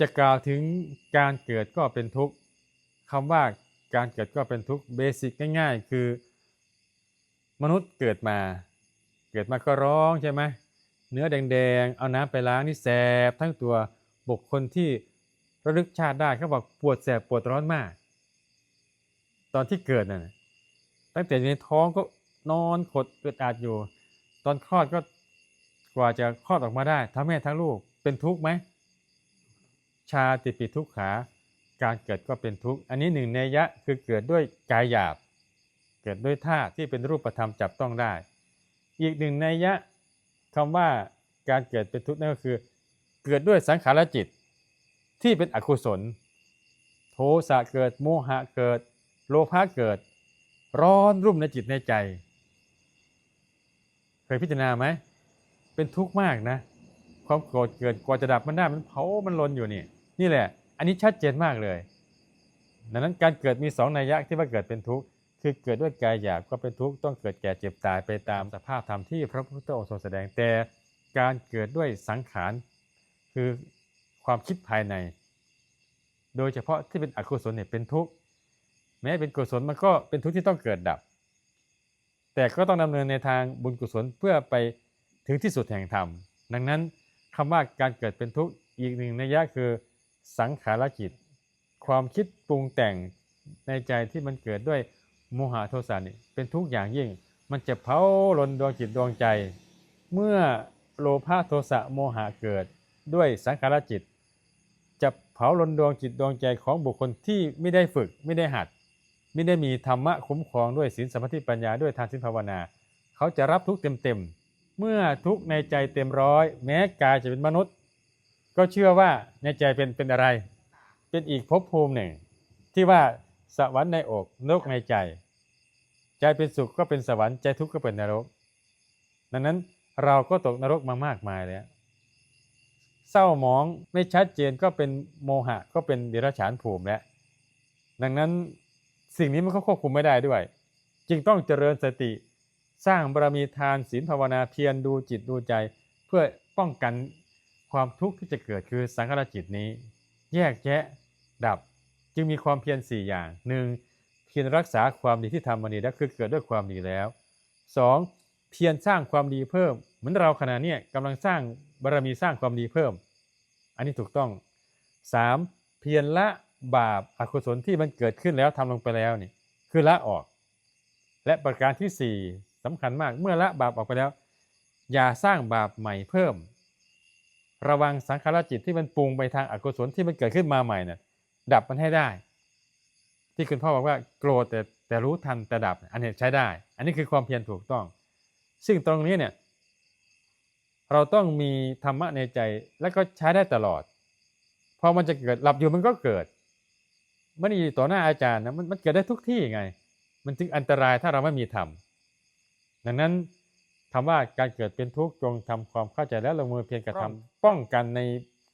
จะกล่าวถึงการเกิดก็เป็นทุกข์คำว่าการเกิดก็เป็นทุกข์เบสิกง่ายๆ คือ มนุษย์เกิดมา เกิดมาก็ร้องใช่ไหมเนื้อแดงๆ เอาน้ำไปล้างนี่แสบทั้งตัวบุคคลที่ระลึกชาติได้เขาบอกปวดแสบปวดร้อนมาก ตอนที่เกิดน่ะตั้งแต่อยู่ในท้องก็นอนขดอึดอัดอยู่ ตอนคลอดก็กว่าจะคลอดออกมาได้ทั้งแม่ทั้งลูกเป็นทุกข์ไหม ชาติปิทุกขา การเกิดก็เป็นทุกข์ อันนี้หนึ่งในยะคือเกิดด้วยกายหยาบ เกิดด้วยธาที่เป็นรูปธรรมจับต้องได้ อีกหนึ่งในยะคำว่าการเกิดเป็นทุกข์นั่นก็คือ เกิดด้วยสังขารจิตที่เป็นอกุศล โทสะเกิดโมหะเกิด โลภะเกิด ร้อนรุ่มในจิตในใจ เคยพิจารณาไหม เป็นทุกข์มากนะ ความโกรธเกิดกว่าจะดับมันได้มันเผามันลนอยู่นี่ นี่แหละ อันนี้ชัดเจนมากเลย ดังนั้นการเกิดมีสองนัยยะที่ว่าเกิดเป็นทุกข์คือเกิดด้วยกายหยาบก็เป็นทุกข์ต้องเกิดแก่เจ็บตายไปตามสภาพธรรมที่พระพุทธองค์ทรงแสดงแต่การเกิดด้วยสังขารคือความคิดภายใน โดยเฉพาะที่เป็นอกุศลเนี่ยเป็นทุกข์แม้เป็นกุศลมันก็เป็นทุกข์ที่ต้องเกิดดับ แต่ก็ต้องดำเนินในทางบุญกุศลเพื่อไปถึงที่สุดแห่งธรรม ดังนั้นคำว่าการเกิดเป็นทุกข์อีกหนึ่งนัยยะคือ สังขารจิตความคิดปรุงแต่งในใจที่มันเกิดด้วยโมหะโทสะนี่เป็นทุกอย่างยิ่ง มันจะเผาลนดวงจิตดวงใจ เมื่อโลภะโทสะโมหะเกิดด้วยสังขารจิต จะเผาลนดวงจิตดวงใจของบุคคลที่ไม่ได้ฝึกไม่ได้หัด ไม่ได้มีธรรมะคุ้มครองด้วยศีลสมาธิปัญญาด้วยทานศีลภาวนา เขาจะรับทุกข์เต็มเมื่อทุกในใจเต็มร้อย แม้กายจะเป็นมนุษย์ ก็เชื่อว่าในใจเป็นเป็นอะไร เป็นอีกภพภูมิหนึ่ง ที่ว่าสวรรค์ในอกนรกในใจ ใจเป็นสุขก็เป็นสวรรค์ใจทุกข์ก็เป็นนรก ดังนั้นเราก็ตกนรกมามากมายแล้วเศร้าหมองไม่ชัดเจนก็เป็นโมหะก็เป็นเดรัจฉานภูมิแล้วดังนั้นสิ่งนี้มันก็ควบคุมไม่ได้ด้วย จึงต้องเจริญสติ สร้างบารมีทานศีลภาวนาเพียรดูจิตดูใจ เพื่อป้องกัน ความทุกข์ที่จะเกิดคือสังขารจิตนี้ แยกแยะดับจึงมีความเพียรสี่อย่างหนึ่งเพียรรักษาความดีที่ทำมาดีแล้วคือเกิดด้วยความดีแล้วสองเพียรสร้างความดีเพิ่ม เหมือนเราขณะนี้กำลังสร้างบารมีสร้างความดีเพิ่ม อันนี้ถูกต้องสามเพียรละบาปอกุศลที่มันเกิดขึ้นแล้วทำลงไปแล้วนี่คือละออก และประการที่สี่สำคัญมากเมื่อละบาปออกไปแล้ว อย่าสร้างบาปใหม่เพิ่ม ระวังสังขารจิตที่มันปรุงไปทางอกุศลที่มันเกิดขึ้นมาใหม่น่ะดับมันให้ได้ ที่คุณพ่อบอกว่าโกรธแต่แต่รู้ทันแต่ดับ อันนี้ใช้ได้ อันนี้คือความเพียรถูกต้อง ซึ่งตรงนี้เนี่ยเราต้องมีธรรมะในใจแล้วก็ใช้ได้ตลอดพอมันจะเกิดหลับอยู่มันก็เกิดมันอยู่ต่อหน้าอาจารย์นะมันมันเกิดได้ทุกที่ไง มันจึงอันตรายถ้าเราไม่มีธรรมดังนั้น คำว่าการเกิดเป็นทุกข์จงทำความเข้าใจและลงมือเพียรกระทำป้องกันใน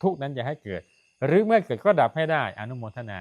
ทุกข์นั้นอย่าให้เกิด หรือเมื่อเกิดก็ดับให้ได้อนุโมทนา